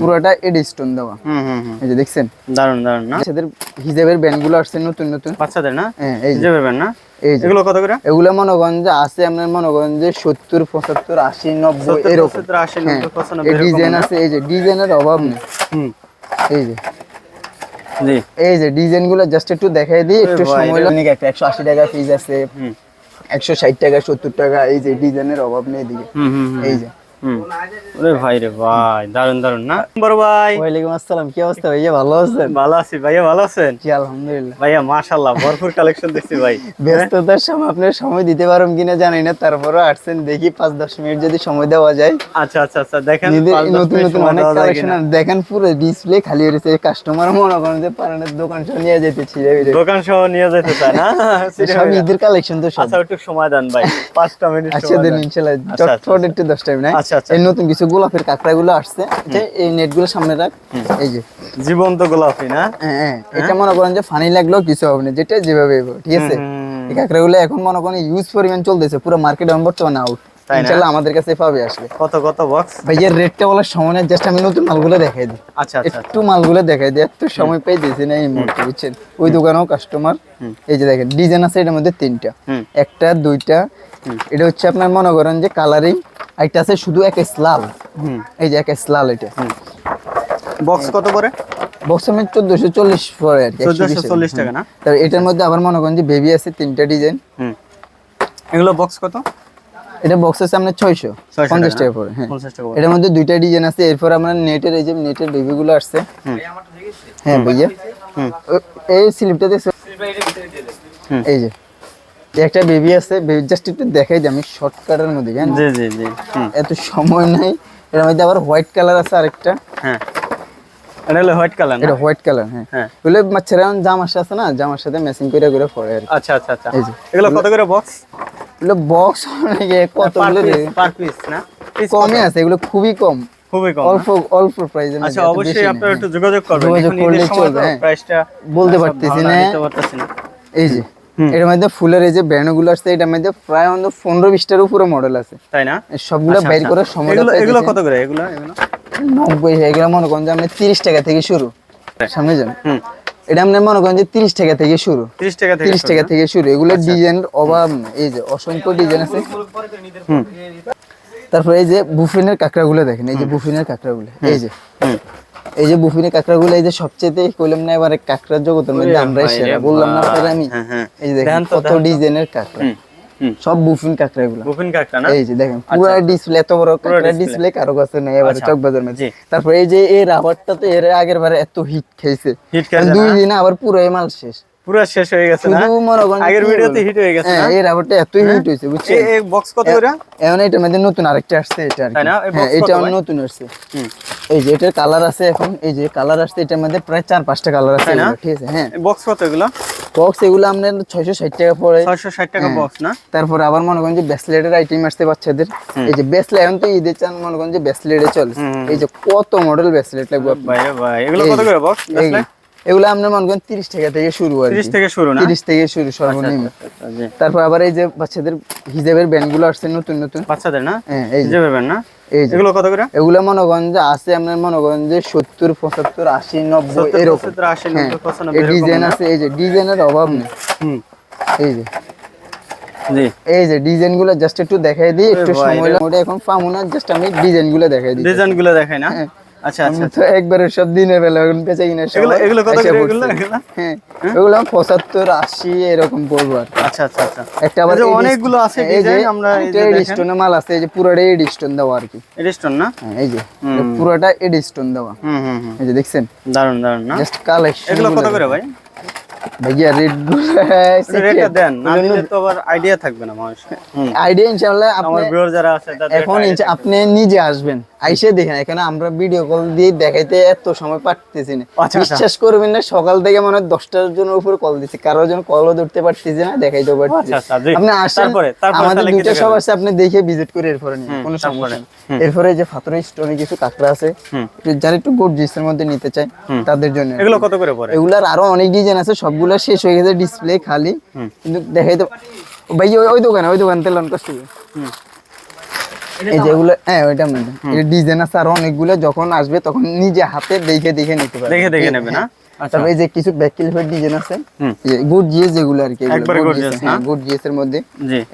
পুরোটা এডি স্টোন দেওয়া। এই যে দেখছেন? দারুণ দারুণ না? বাচ্চাদের হিজাবের ব্যান্ডগুলো আসছে নতুন নতুন। বাচ্চাদের না? হ্যাঁ এই বুঝতে পারবেন না? এগুলো কত করে? এগুলো করেন যে আছে আপনার সত্তর পঁচাত্তর আশি নব্বই এরকম। পঁচাত্তর, আশি, হ্যাঁ ডিজাইন আছে এই যে ডিজাইনের অভাব নেই। হুম। এই যে। এই যে ডিজাইনগুলো জাস্ট একটু দেখাই দিই একটু সময় লাগে একটা একশো আশি টাকা পিস আছে হুম। একশো ষাট টাকা সত্তর টাকা এই যে ডিজাইনের অভাব নেই এদিকে। এই যে। ওরে ভাই রে ভাই দারুণ দারুণ না? বড় ভাই। ওয়ালাইকুম আসসালাম কি অবস্থা? ভাইয়া ভালো আছেন? ভালো আছি ভাইয়া ভালো আছেন? জি আলহামদুলিল্লাহ। ভাইয়া মাশাআল্লাহ ভরপুর কালেকশন দেখছি ভাই। ব্যস্ততার সময় আপনার সময় দিতে কিনা জানি না তারপরে আসছেন দেখি পাঁচ দশ মিনিট যদি সময় দেওয়া যায়। আচ্ছা আচ্ছা আচ্ছা দেখেন নিজে পাঁচ দশ নতুন নতুন অনেক কালেকশন দেখেন পুরো ডিসপ্লে খালি রয়েছে কাস্টমার মনে করেন যে পারানের দোকান সহ নিয়ে যেতে দোকান সহ নিয়ে যেতে চায় না? সব ঈদের কালেকশন তো সব। আচ্ছা একটু সময় দেন ভাই। পাঁচটা মিনিট আচ্ছা দিন। ইনশাল্লাহ। আচ্ছা, আচ্ছা, চটপট একটু দশ টাইম নাই আচ্ছা, আচ্ছা। এই নতুন কিছু গোলাপের কাঁকড়া গুলো আসছে এই নেটগুলো সামনে রাখ। এই যে। জীবন্ত গোলাপি না? হ্যাঁ হ্যাঁ। এটা মনে করেন যে ফানি লাগলেও কিছু হবে না। যেটা যেভাবে ঠিক আছে? এই কাঁকড়া গুলো এখন মনে করেন ইউজ পরিমাণ চলতেছে। পুরো মার্কেটে বর্তমানে আউট তাই আমাদের কাছে পাবে আসলে। কত কত বক্স ভাইয়ের রেটটা বলার সময় নেই জাস্ট আমি নতুন মালগুলো দেখাই দিই। আচ্ছা আচ্ছা একটু মালগুলো দেখাই দিই এত সময় পেয়ে দিয়েছি না এই মুহূর্তে বুঝছেন? ওই দোকানেও কাস্টমার এই যে দেখেন ডিজাইন আছে এটার মধ্যে তিনটা। একটা দুইটা। এটা হচ্ছে আপনার মনে করেন যে কালারিং একটা আছে শুধু এক লাল হুম। এই যে এক লাল এটা। বক্স কত করে বক্স আমি চোদ্দশো চল্লিশ পরে আর কি 1440 টাকা না? তার এটার মধ্যে আবার মনে করেন যে বেবি আছে তিনটা ডিজাইন হুম। এগুলো বক্স কত? এটা বক্স আছে আপনার ছয়শো পঞ্চাশ টাকা পরে হ্যাঁ। 50 টাকা করে। এটার মধ্যে দুইটা ডিজাইন আছে এরপর আমরা নেটের এই যে নেটের বেবি গুলো আসছে। হ্যাঁ ভাইয়া এই স্লিপটা দেখছ হুম। এই যে। একটা বেবি আছে জাস্ট একটু দেখাই দিই আমি শর্টকাটের মধ্যে জানেন? জি জি জি এত সময় নাই। এর মধ্যে আবার হোয়াইট কালার আছে আরেকটা। হ্যাঁ। এটা হলো হোয়াইট কালার এটা হোয়াইট কালার হ্যাঁ। হ্যাঁ। বাচ্চারা যেমন জামার সাথে আছে না জামার সাথে ম্যাচিং করে করে পরে আর আচ্ছা আচ্ছা আচ্ছা। এই যে। এগুলো কত করে বক্স এগুলো বক্স অনেকে কত বলে পিস পার পিস না? কমই আছে এগুলো খুবই কম। খুবই কম অল্প অল্প প্রাইসে আচ্ছা অবশ্যই আপনারা একটু যোগাযোগ করবেন। যোগাযোগ সময় চলবে, হ্যাঁ। প্রাইসটা বলতে পারতেছি না। দিতে পারতেছি না। এই যে। এর মধ্যে ফুলের এই যে ব্যান্ডগুলো আসছে এটার মধ্যে প্রায় অন্তত পনেরো বিশটার উপরে মডেল আছে। তাই না? সবগুলো আচ্ছা, বাইর আচ্ছা। করার সময় এগুলো এগুলো কত করে? এগুলো নব্বই এগুলো মনে করেন যে আপনি তিরিশ টাকা থেকে শুরু। সামনে যান। এটা আপনি মনে করেন যে তিরিশ টাকা থেকে শুরু। 30 টাকা থেকে তিরিশ টাকা থেকে শুরু। এগুলো ডিজাইনের অভাব এই যে অসংখ্য ডিজাইন আছে। তারপরে এই যে বুফিনের কাঁকড়াগুলো দেখেন। এই যে বুফিনের কাঁকড়াগুলো। এই যে। এই যে বুফিনের কাঁকড়াগুলো এই যে সবচেয়ে কইলাম না এবারে কাঁকড়ার জগতের মধ্যে ওরে আমরাই সেরা। বললাম না আপনারা আমি। হ্যাঁ, হ্যাঁ। দেখেন কত ডিজাইনের কাঁকড়া। সব বুফিন কাঁকড়াগুলো বুফিন কাকটা না? এই যে দেখেন পুরো ডিসপ্লে এত বড় কাঁকড়া ডিসপ্লে কারও কাছে নেই এবারে আচ্ছা। চকবাজার মধ্যে জি। তারপরে এই যে এই রাবারটা তো এর আগের বারে এত হিট খেয়েছে। হিট খেয়েছে দুই? দিনে আবার পুরো এই মাল শেষ। পুরো শেষ হয়ে গেছে না? মনে আগের ভিডিওতে হিট হয়ে গেছে হ্যাঁ না? এই রাবারটা এত হিট হয়েছে বুঝছেন? এই বক্স কত করে? এখন এটার মধ্যে নতুন আরেকটা আসছে এটা আর হ্যাঁ এটা নতুন আসছে। এই যে এটার কালার আছে এখন এই যে কালার আসছে এটার মধ্যে প্রায় চার পাঁচটা কালার আছে না? ঠিক আছে হ্যাঁ। বক্স কত এগুলো? বক্স এগুলো আপনার ছয়শো ষাট টাকা পড়ে। 660 টাকা হ্যাঁ। বক্স না? তারপর আবার মনে করেন যে ব্যাসলেটের আইটেম আসছে বাচ্চাদের। এই যে ব্যাসলেট এখন তো ঈদের চান মনে করেন যে ব্যাসলেটে চলে এই যে কত মডেল ব্যাসলেট লাগবে। ভাই ভাই এগুলো কত করে বক্স এই- এগুলো আপনার মনে করেন তিরিশ টাকা থেকে শুরু আর 30 থেকে শুরু তিরিশ থেকে শুরু সর্বনিম্ন। আচ্ছা, আচ্ছা, জি। তারপর আবার এই যে বাচ্চাদের হিজাবের ব্যান্ডগুলো আসছে নতুন নতুন। বাচ্চাদের না? হ্যাঁ এই যে। বুঝতে না? এই এগুলো কত করে? এগুলো মনে করেন যে আছে আপনার মনে করেন যে সত্তর পঁচাত্তর আশি নব্বই 70, এরকম। 75, 80, হ্যাঁ 90, 95 এই এরকম ডিজাইন আছে এই যে ডিজাইনের অভাব নেই। এই যে। এই যে ডিজাইনগুলো জাস্ট একটু দেখাই দিই একটু সময় লাগে এখন পাবো না জাস্ট আমি ডিজাইনগুলো দেখাই দিই। ডিজাইনগুলো দেখাই না? হ্যাঁ। আচ্ছা আচ্ছা তো একবারে সব দিনের বেলা এখন বেঁচে কিনা এগুলো এগুলো কত করে এগুলো? এগুলো? হ্যাঁ এগুলো পঁচাত্তর আশি এরকম পড়ব আর আচ্ছা আচ্ছা আচ্ছা। একটা আবার এই যে এডি- অনেকগুলো আছে ডিজাইন আমরা এই যে এটা মাল আছে এই যে পুরোটা দেওয়া আর কি। এডিস্টন না? হ্যাঁ এই যে পুরোটা এডি দেওয়া। হুম হুম হুম। এই যে দেখছেন? দারুণ দারুণ না? জাস্ট কালেকশন এগুলো কত করে ভাই? ভাইয়া রেড রেটটা দেন না দিলে তো আবার আইডিয়া থাকবে না মানুষ। আইডিয়া ইনশাআল্লাহ আপনি ভিউয়ার যারা আছে তাদের এখন আপনি নিজে আসবেন। আইসে দেখেন এখানে আমরা ভিডিও কল দিয়ে দেখাইতে এত সময় পারতেছি না। আচ্ছা, আচ্ছা। বিশ্বাস করবেন না সকাল থেকে মনে হয় দশটার জন্য উপরে কল দিচ্ছি কারোর জন্য কলও ধরতে পারতেছি না দেখাইতেও পারতেছি আচ্ছা, জি। আপনি আসেন আমাদের দুইটা সব আছে আপনি দেখে ভিজিট করে এরপরে নিন কোনো সমস্যা নেই। এরপরে যে ফাতরের স্টোনে কিছু কাঁকড়া আছে হুম। একটু যারা একটু গর্জিসের মধ্যে নিতে চায় তাদের জন্য এগুলো কত করে পড়ে? এগুলার আরও অনেক ডিজাইন আছে সবগুলা শেষ হয়ে গেছে ডিসপ্লে খালি। কিন্তু দেখাই তো ভাই ওই- দোকানে ওই দোকান তেলন কষ্ট করে। এই যেগুলো হ্যাঁ ওইটা মধ্যে এটা ডিজাইন আছে আর অনেকগুলো যখন আসবে তখন নিজে হাতে দেখে দেখে নিতে পারবে। দেখে দেখে হ্যাঁ, নেবে না? আচ্ছা। এই যে কিছু ব্যাক ক্লিপের ডিজাইন আছে গুড জিএস যেগুলো আর কি একবারে gorgeous না? গুড জিএস এর মধ্যে।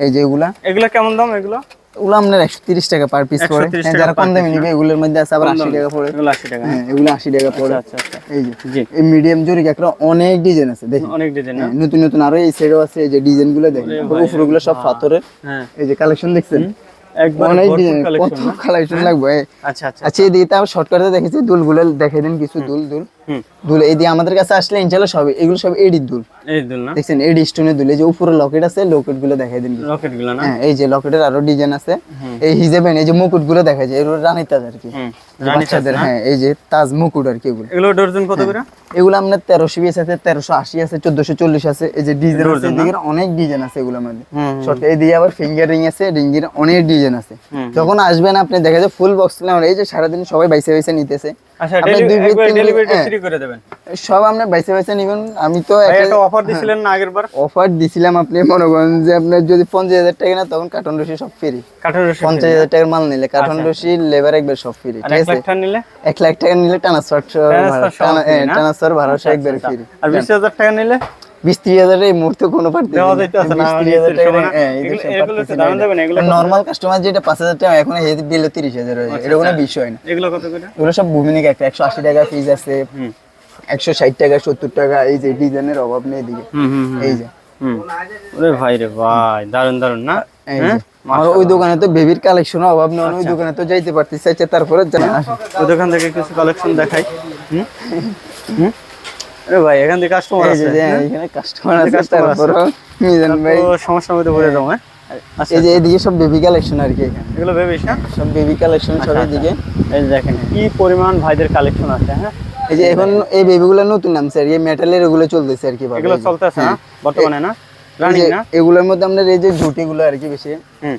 এই যে এগুলো। কেমন দাম এগুলো? ওগুলো আপনার একশো তিরিশ টাকা পার পিস পড়ে। 130 হ্যাঁ, টাকা যারা কম দামি নিবে এগুলোর মধ্যে আছে আবার আশি টাকা পড়ে। এগুলো আশি টাকা। হ্যাঁ এগুলো আশি টাকা পড়ে। আচ্ছা আচ্ছা এই যে এই মিডিয়াম জরি কাঁকড়া অনেক ডিজাইন আছে দেখেন। অনেক ডিজাইন হ্যাঁ, নতুন নতুন আরও এই সাইডেও আছে এই যে ডিজাইনগুলো দেখেন। উপরগুলো সব পাথরের। হ্যাঁ। এই যে কালেকশন দেখছেন? কত কালেকশন লাগবে। আচ্ছা আচ্ছা আচ্ছা এই দিকে আমি শর্টকাটে দেখেছি দুলগুলো দেখে দিন কিছু দুল দুল। দুল এই দিয়ে আমাদের কাছে আসলে ইনশাল্লাহ সব এগুলো সব এডির দুল। এই দুল না? দেখছেন এডি স্টোনের দুল এই যে উপরে লকেট আছে লকেটগুলো দেখাই দিন। রকেটগুলো না? হ্যাঁ এই যে লকেটের আরও ডিজাইন আছে। এই হিজেবেন এই যে মুকুটগুলো দেখা যায় এগুলো রানী তাজ আর কি। বাচ্চাদের হ্যাঁ এই যে তাজ মুকুট আর কি এগুলো। এগুলো ডর্জন কত করে? এগুলো আপনার তেরোশো বিশ আছে তেরোশো আশি আছে চোদ্দশো চল্লিশ আছে। এই যে ডিজাইন আছে এদিকে অনেক ডিজাইন আছে এগুলোর মধ্যে। হুম শর্ট এদিকে আবার ফিঙ্গার রিং আছে রিঙ্গের অনেক ডিজাইন আছে। যখন আসবেন আপনি দেখা যায় ফুল বক্স এই যে সারাদিন সবাই বাইসে বাইসে নিতেছে। আচ্ছা ডেলিভারি হ্যাঁ। ফ্রি করে দেবেন। সব আপনি বাইসে বাইসে নিবেন। আমি তো একটা অফার দিছিলেন না আগের অফার দিছিলাম আপনি মনে করেন যে আপনার যদি পঞ্চাশ হাজার টাকা না তখন কার্টন রশি সব ফ্রি রসুন পঞ্চাশ হাজার টাকার মাল নিলে কার্টন রশি লেবার একবার সব ফ্রি ঠিক লাখ টাকা নিলে? লাখ টাকা free ভাড়া একবার ফ্রি আর টাকা নিলে? বিশ ত্রিশ হাজার এই মুহূর্তে কোনো পার্টি হ্যাঁ, নর্মাল কাস্টমার যেটা পাঁচ হাজার টাকা এখন দিল তিরিশ হাজার হয়ে যায় কোনো বিষয় না। এগুলো কত করে? এগুলো সব ভূমিনিক একটা একশো আশি টাকা আছে একশো ষাট টাকা সত্তর টাকা এই যে ডিজাইনের অভাব নেই এদিকে। এই যে। ওরে ভাই রে ভাই দারুণ দারুণ না? এই ওই দোকানে তো বেবির কালেকশন অভাব নেই ওই দোকানে তো যাইতে পারতেছি আচ্ছা তারপরে ওই দোকান থেকে কিছু কালেকশন দেখাই। হুম? হুম? আরে ভাই এখান থেকে কাস্টমার এই আছে যে যে এখানে কাস্টমার আছে তারপরে মিজান ভাই। সমস্যার মধ্যে পড়ে যাব হ্যাঁ? আচ্ছা এই যে এদিকে সব বেবি কালেকশন আর কি। এখানে। এগুলো ভেবেস না সব বেবি কালেকশন সব আচ্ছা, এদিকে। এই যে দেখেন কি পরিমাণ ভাইদের কালেকশন আছে হ্যাঁ? এই যে এখন এই বেবিগুলো নতুন নামছে আর মেটালের এগুলো চলতেছে আর কি। এগুলো চলতেছে না বর্তমানে না? রানিং না? এগুলোর মধ্যে আপনার এই যে ঝুটিগুলো আর কি বেশি। হুম।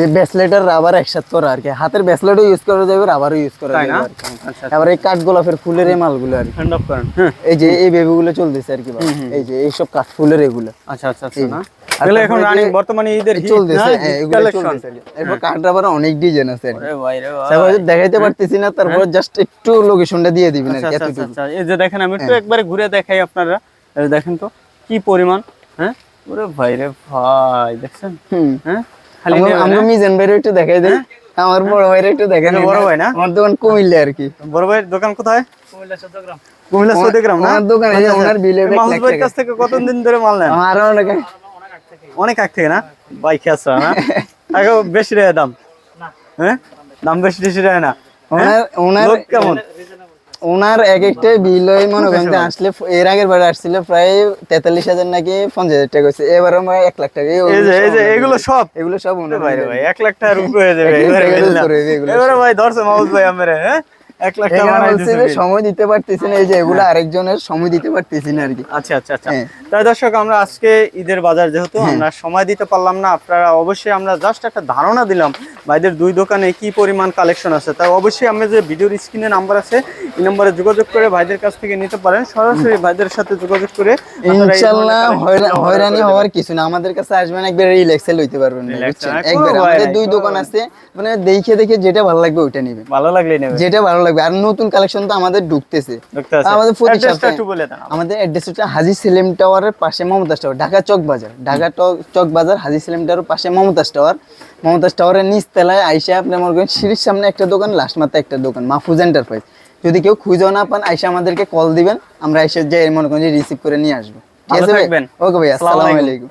এই ব্রেসলেট আর রাবার একসাথে করা আর কি। হাতের ব্রেসলেটও ইউজ করা যাবে রাবারও ইউজ করা যাবে আর কি। আচ্ছা আবার এই কাঠ গোলাপের ফুলের এই মালগুলো আর হ্যান্ড অফ করেন হ্যাঁ। এই যে এই বেবিগুলো চলতেছে আর কি এই যে এইসব কাঠ ফুলের এগুলো। আচ্ছা আচ্ছা আচ্ছা না? এগুলো এখন রানিং বর্তমানে ঈদের চলতেছে হ্যাঁ, এগুলো চলতেছে এরপর কাঠ রাবার অনেক ডিজাইন আছে আর কি। ভাই তারপরে দেখাইতে পারতেছি না তারপর জাস্ট একটু লোকেশনটা দিয়ে দিবেন আর আচ্ছা কি আচ্ছা আচ্ছা, আচ্ছা এই যে দেখেন আমি একটু একবারে ঘুরে দেখাই আপনারা। দেখেন তো কি পরিমাণ হ্যাঁ? ওরে ভাই রে ভাই দেখছেন? হ্যাঁ? আমরা-? মিজান ভাইয়ের একটু দেখাই দেন। আমার বড় ভাইয়ের একটু দেখাই দিন। বড় ভাই না? আমার দোকান কুমিল্লা আর কি। বড় ভাইয়ের দোকান কোথায়? কুমিল্লা চৌদ্দগ্রাম। না? দোকান এই ওনার বিলে মাহমুদ ভাইয়ের কাছ থেকে কতদিন ধরে মাল নেন? আমার অনেক অনেক আগ থেকে না? বাইক আছে না? আগে বেশি রে দাম। হ্যাঁ? দাম বেশি বেশি রে না। ওনার ওনার কেমন? ওনার এক একটা বিল ওই মনে করেন আসলে এর আগের বার আসছিল প্রায় তেতাল্লিশ হাজার নাকি পঞ্চাশ হাজার টাকা হয়েছে। এবার আমার এক লাখ টাকা এই যে এই যে এগুলো সব? এগুলো সব ওনার ভাই ভাই এক লাখ টাকার উপরে হয়ে যাবে এবারে ভাই ধরছে মাহমুদ ভাই আমার হ্যাঁ? এক লাখ টাকা এখানে বানাই বলছে দিছে যে সময় দিতে পারতেছি না এই যে এগুলো আরেকজনের সময় দিতে পারতেছি না আর কি। আচ্ছা আচ্ছা আচ্ছা। হ্যাঁ। তাই দর্শক আমরা আজকে ঈদের বাজার যেহেতু আমরা সময় দিতে পারলাম না আপনারা অবশ্যই আমরা জাস্ট একটা ধারণা দিলাম ভাইদের দুই দোকানে কি পরিমাণ কালেকশন আছে তাই অবশ্যই আমরা যে ভিডিওর স্ক্রিনে নাম্বার আছে এই নম্বরে যোগাযোগ করে ভাইদের কাছ থেকে নিতে পারেন। সরাসরি ভাইদের সাথে যোগাযোগ করে সংগ্রহ হয়রানি হওয়ার কিছু না আমাদের কাছে আসবেন একবার রিল্যাক্সে লইতে পারবেন একবার। আমাদের দুই দোকান আছে মানে দেখে দেখে যেটা ভালো লাগবে ওইটা নেবেন। ভালো লাগলেই নেবে যেটা ভালো লাগবে আর নতুন কালেকশন তো আমাদের ঢুকতেছে। আমাদের প্রতি Address সপ্তাহে- একটু বলে দেন আমাদের অ্যাড্রেস হচ্ছে হাজি সেলিম টাওয়ারের পাশে মমতাজ টাওয়ার ঢাকা চক বাজার ঢাকা চক বাজার হাজি সেলিম টাওয়ারের পাশে মমতাজ টাওয়ার মমতাজ টাওয়ারের নিচ তলায় আইসা আপনি মনে করেন সিঁড়ির সামনে একটা দোকান লাস্ট মাথায় একটা দোকান মাহফুজ এন্টারপ্রাইজ যদি কেউ খুঁজেও না পান আইসা আমাদেরকে কল দিবেন আমরা আইসা যে মনে করেন রিসিভ করে নিয়ে আসব। ঠিক আছে ওকে ভাই আসসালামু আসসালামু আলাইকুম। আলাইকুম।